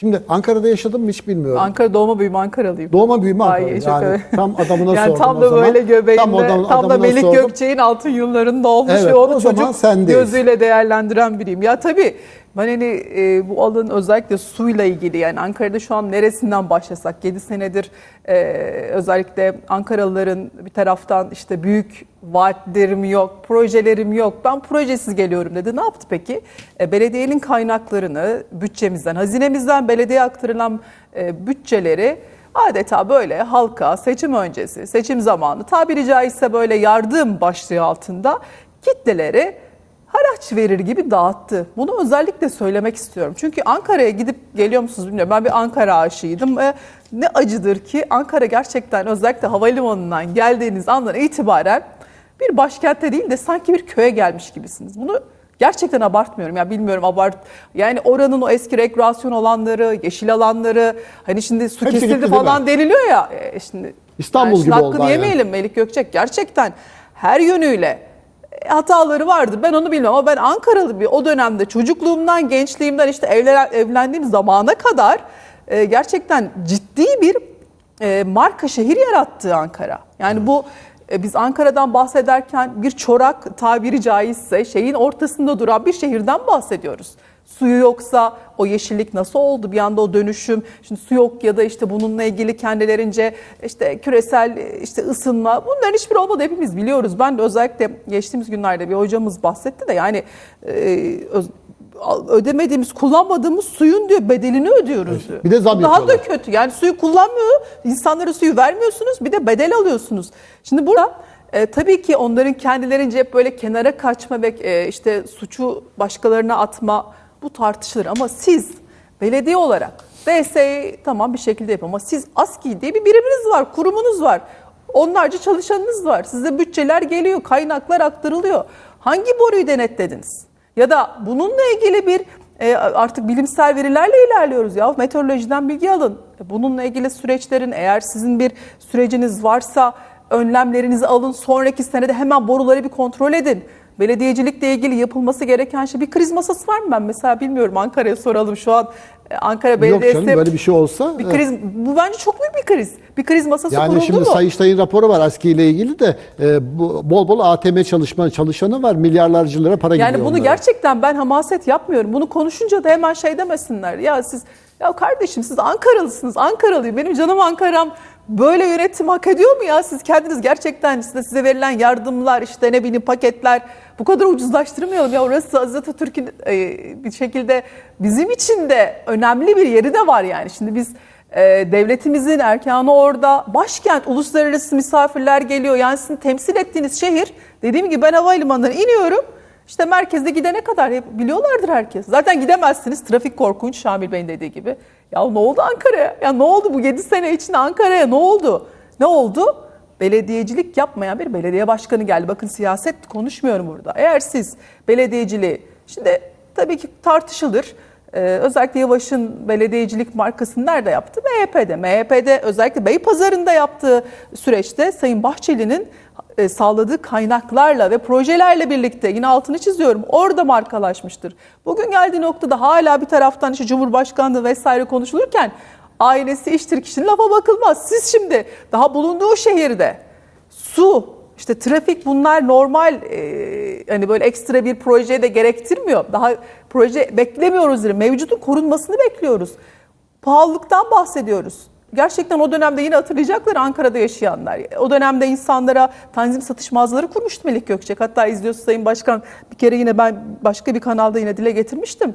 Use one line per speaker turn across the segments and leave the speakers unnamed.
Şimdi Ankara'da yaşadım mı hiç bilmiyorum.
Ankara doğma büyüme Ankaralıyım.
Doğma büyüme
Ay,
Ankara.
çok
Yani
öyle.
tam adamına
yani
sordum
tam
o
da
zaman.
böyle göbeğinde, tam,
adam-
da
adamına
Melik
sordum.
Gökçek'in altın yıllarında olmuş
Evet,
ve onu
o
çocuk
sendeyiz.
gözüyle değerlendiren biriyim. Ya tabii ben hani e, bu alanın özellikle suyla ilgili yani Ankara'da şu an neresinden başlasak 7 senedir e, özellikle Ankaralıların bir taraftan işte büyük vaatlerim yok, projelerim yok. Ben projesiz geliyorum dedi. Ne yaptı peki? E, belediyenin kaynaklarını bütçemizden, hazinemizden belediyeye aktarılan e, bütçeleri adeta böyle halka seçim öncesi, seçim zamanı tabiri caizse böyle yardım başlığı altında kitleleri haraç verir gibi dağıttı. Bunu özellikle söylemek istiyorum. Çünkü Ankara'ya gidip geliyor musunuz bilmiyorum. Ben bir Ankara aşığıydım ve ne acıdır ki Ankara gerçekten özellikle havalimanından geldiğiniz andan itibaren bir başkentte değil de sanki bir köye gelmiş gibisiniz. Bunu Gerçekten abartmıyorum ya bilmiyorum abart. Yani oranın o eski rekreasyon alanları, yeşil alanları hani şimdi su
Hepsi gitti
kesildi
değil
falan deniliyor ya. E, şimdi
İstanbul
yani şimdi
gibi
hakkını
oldu
yemeyelim Melik Gökçek gerçekten her yönüyle hataları vardı. Ben onu bilmem ama ben Ankaralı bir o dönemde çocukluğumdan, gençliğimden işte evlen, evlendiğim zamana kadar e, gerçekten ciddi bir e, marka şehir yarattı Ankara. Yani bu biz Ankara'dan bahsederken bir çorak tabiri caizse şeyin ortasında duran bir şehirden bahsediyoruz. Suyu yoksa o yeşillik nasıl oldu? Bir anda o dönüşüm. Şimdi su yok ya da işte bununla ilgili kendilerince işte küresel e, işte ısınma. Bunların hiçbiri olmadı hepimiz biliyoruz. Ben de özellikle geçtiğimiz günlerde bir hocamız bahsetti de yani e, öz- ödemediğimiz, kullanmadığımız suyun diyor bedelini ödüyoruz diyor.
Bir de zam
Daha da kötü. Yani suyu kullanmıyor, insanlara suyu vermiyorsunuz, bir de bedel alıyorsunuz. Şimdi burada e, tabii ki onların kendilerince hep böyle kenara kaçma ve e, işte suçu başkalarına atma bu tartışılır. Ama siz belediye olarak DS'yi tamam bir şekilde yapın ama siz ASKİ diye bir biriminiz var, kurumunuz var. Onlarca çalışanınız var. Size bütçeler geliyor, kaynaklar aktarılıyor. Hangi boruyu denetlediniz? Ya da bununla ilgili bir e, artık bilimsel verilerle ilerliyoruz ya. Meteorolojiden bilgi alın. E, Bununla ilgili süreçlerin eğer sizin bir süreciniz varsa önlemlerinizi alın. Sonraki senede hemen boruları bir kontrol edin. Belediyecilikle ilgili yapılması gereken şey bir kriz masası var mı ben mesela bilmiyorum Ankara'ya soralım şu an e, Ankara
Yok
Belediyesi
canım böyle bir şey olsa.
bir
evet.
kriz bu bence çok büyük bir kriz. Bir kriz masası
Yani
kuruldu
şimdi
mu?
Sayıştay'ın raporu var ASKİ ile ilgili de e, bu, bol bol ATM çalışma çalışanı var. Milyarlarca lira para
Yani
gidiyor
bunu
onlara.
gerçekten ben hamaset yapmıyorum. Bunu konuşunca da hemen şey demesinler. Ya siz ya kardeşim siz Ankaralısınız. Ankaralıyım. Benim canım Ankara'm böyle yönetim hak ediyor mu ya? Siz kendiniz gerçekten size, size verilen yardımlar işte ne bileyim paketler bu kadar ucuzlaştırmayalım. Ya orası Aziz Atatürk'ün e, bir şekilde bizim için de önemli bir yeri de var yani. Şimdi biz e, devletimizin erkanı orada. Başkent, uluslararası misafirler geliyor. Yani sizin temsil ettiğiniz şehir dediğim gibi ben havalimanından iniyorum. İşte merkezde gidene kadar hep biliyorlardır herkes. Zaten gidemezsiniz. Trafik korkunç Şamil Bey'in dediği gibi. Ya ne oldu Ankara'ya? Ya ne oldu bu 7 sene içinde Ankara'ya ne oldu? Ne oldu? Belediyecilik yapmayan bir belediye başkanı geldi. Bakın siyaset konuşmuyorum burada. Eğer siz belediyeciliği, şimdi tabii ki tartışılır. Ee, özellikle Yavaş'ın belediyecilik markasını nerede yaptı? MHP'de. MHP'de özellikle Beypazarı'nda yaptığı süreçte Sayın Bahçeli'nin e, sağladığı kaynaklarla ve projelerle birlikte yine altını çiziyorum orada markalaşmıştır. Bugün geldiği noktada hala bir taraftan işte Cumhurbaşkanlığı vesaire konuşulurken ailesi iştir kişinin lafa bakılmaz. Siz şimdi daha bulunduğu şehirde su, işte trafik bunlar normal e, hani böyle ekstra bir projeye de gerektirmiyor. Daha proje beklemiyoruz. yani. Mevcudun korunmasını bekliyoruz. Pahalılıktan bahsediyoruz. Gerçekten o dönemde yine hatırlayacaklar Ankara'da yaşayanlar. O dönemde insanlara tanzim satış mağazaları kurmuştu Melik Gökçek. Hatta izliyorsa Sayın Başkan bir kere yine ben başka bir kanalda yine dile getirmiştim.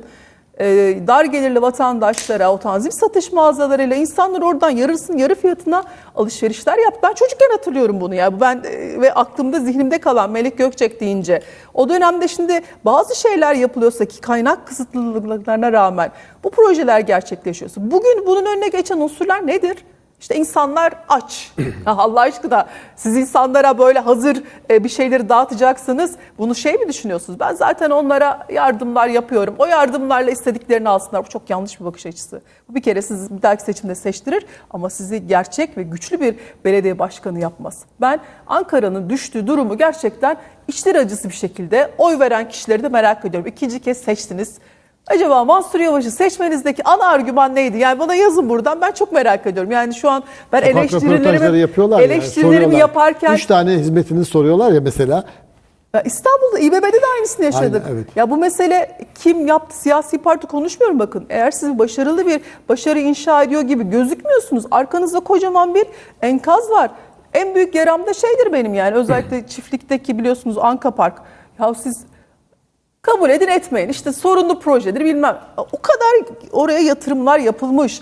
Ee, dar gelirli vatandaşlara o tanzim satış mağazalarıyla insanlar oradan yarısının yarı fiyatına alışverişler yaptı. Ben çocukken hatırlıyorum bunu ya. Ben e, ve aklımda zihnimde kalan Melik Gökçek deyince. O dönemde şimdi bazı şeyler yapılıyorsa ki kaynak kısıtlılıklarına rağmen bu projeler gerçekleşiyorsa bugün bunun önüne geçen unsurlar nedir? İşte insanlar aç. Ya Allah aşkına siz insanlara böyle hazır e, bir şeyleri dağıtacaksınız. Bunu şey mi düşünüyorsunuz? Ben zaten onlara yardımlar yapıyorum. O yardımlarla istediklerini alsınlar. Bu çok yanlış bir bakış açısı. Bu bir kere sizi bir dahaki seçimde seçtirir ama sizi gerçek ve güçlü bir belediye başkanı yapmaz. Ben Ankara'nın düştüğü durumu gerçekten içler acısı bir şekilde oy veren kişileri de merak ediyorum. İkinci kez seçtiniz. Acaba Mansur Yavaş'ı seçmenizdeki ana argüman neydi? Yani bana yazın buradan. Ben çok merak ediyorum. Yani şu an ben
Sokak
eleştirilerimi,
yapıyorlar ya,
eleştirilerimi
soruyorlar.
yaparken
Üç tane hizmetini soruyorlar ya mesela.
Ya İstanbul'da İBB'de de aynısını yaşadık.
Aynen, evet.
Ya bu mesele kim yaptı siyasi parti konuşmuyorum bakın. Eğer siz başarılı bir başarı inşa ediyor gibi gözükmüyorsunuz. Arkanızda kocaman bir enkaz var. En büyük yaram da şeydir benim yani özellikle çiftlikteki biliyorsunuz Anka Park. Ya siz kabul edin etmeyin. İşte sorunlu projedir bilmem. O kadar oraya yatırımlar yapılmış.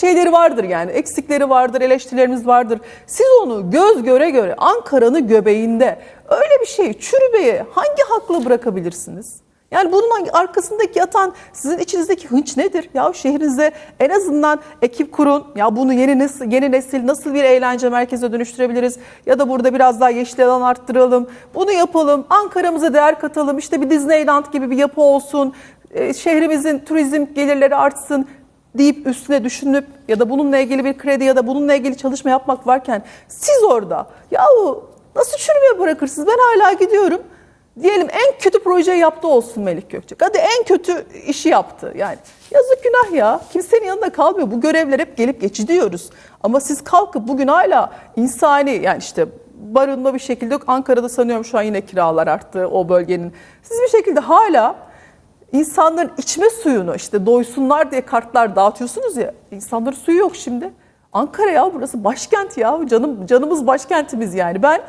Şeyleri vardır yani eksikleri vardır, eleştirilerimiz vardır. Siz onu göz göre göre Ankara'nın göbeğinde öyle bir şeyi çürümeye hangi hakla bırakabilirsiniz? Yani bunun arkasındaki yatan sizin içinizdeki hınç nedir? Ya şehrinizde en azından ekip kurun. Ya bunu yeni nesil, yeni nesil nasıl bir eğlence merkezine dönüştürebiliriz? Ya da burada biraz daha yeşil alan arttıralım. Bunu yapalım. Ankara'mıza değer katalım. İşte bir Disneyland gibi bir yapı olsun. Ee, şehrimizin turizm gelirleri artsın deyip üstüne düşünüp ya da bununla ilgili bir kredi ya da bununla ilgili çalışma yapmak varken siz orada yahu nasıl çürümeye bırakırsınız? Ben hala gidiyorum. Diyelim en kötü projeyi yaptı olsun Melik Gökçek. Hadi en kötü işi yaptı. Yani yazık günah ya. Kimsenin yanında kalmıyor. Bu görevler hep gelip geçici diyoruz. Ama siz kalkıp bugün hala insani yani işte barınma bir şekilde Ankara'da sanıyorum şu an yine kiralar arttı o bölgenin. Siz bir şekilde hala insanların içme suyunu işte doysunlar diye kartlar dağıtıyorsunuz ya. İnsanların suyu yok şimdi. Ankara ya burası başkent ya. Canım canımız başkentimiz yani. Ben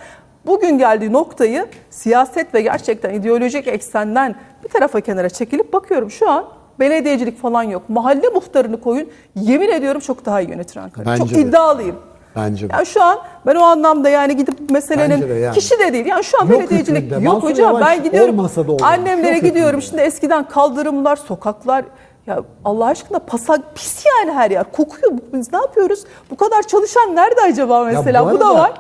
bugün geldiği noktayı siyaset ve gerçekten ideolojik eksenden bir tarafa kenara çekilip bakıyorum. Şu an belediyecilik falan yok. Mahalle muhtarını koyun. Yemin ediyorum çok daha iyi yönetir Ankara.
Bence
çok
de.
iddialıyım.
Bence.
Yani şu an ben o anlamda yani gidip meselenin
de yani.
kişi de değil. Yani şu an
Yok
belediyecilik
hükmünde.
yok
Mansur
hocam.
Yavaş
Ben gidiyorum. Annemlere
Yok
gidiyorum.
hükmünde.
Şimdi eskiden kaldırımlar, sokaklar ya Allah aşkına pasak pis yani her yer. Kokuyor. Biz ne yapıyoruz? Bu kadar çalışan nerede acaba
Ya
mesela? bu, da
arada,
var.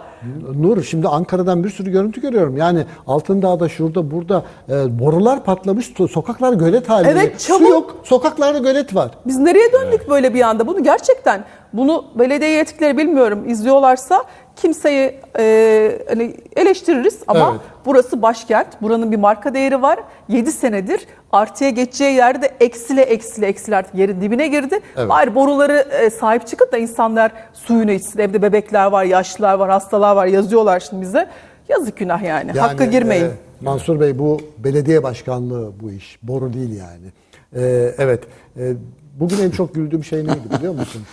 Nur şimdi Ankara'dan bir sürü görüntü görüyorum. Yani Altındağ'da şurada burada e, borular patlamış. so- Sokaklar gölet halinde.
Evet,
Su
çabuk.
yok. Sokaklarda gölet var.
Biz nereye döndük böyle bir anda? Bunu gerçekten bunu belediye yetkilileri bilmiyorum izliyorlarsa kimseyi e, hani eleştiririz ama
Evet.
burası başkent. Buranın bir marka değeri var. 7 senedir artıya geçeceği yerde eksile eksile eksile artık yerin dibine girdi.
Evet.
Bari boruları e, sahip çıkın da insanlar suyunu içsin. Evde bebekler var, yaşlılar var, hastalar var yazıyorlar şimdi bize. Yazık günah yani. Hakka girmeyin.
e, Mansur Bey bu belediye başkanlığı bu iş. Boru değil yani. E, evet. E, bugün en çok güldüğüm şey neydi biliyor musun?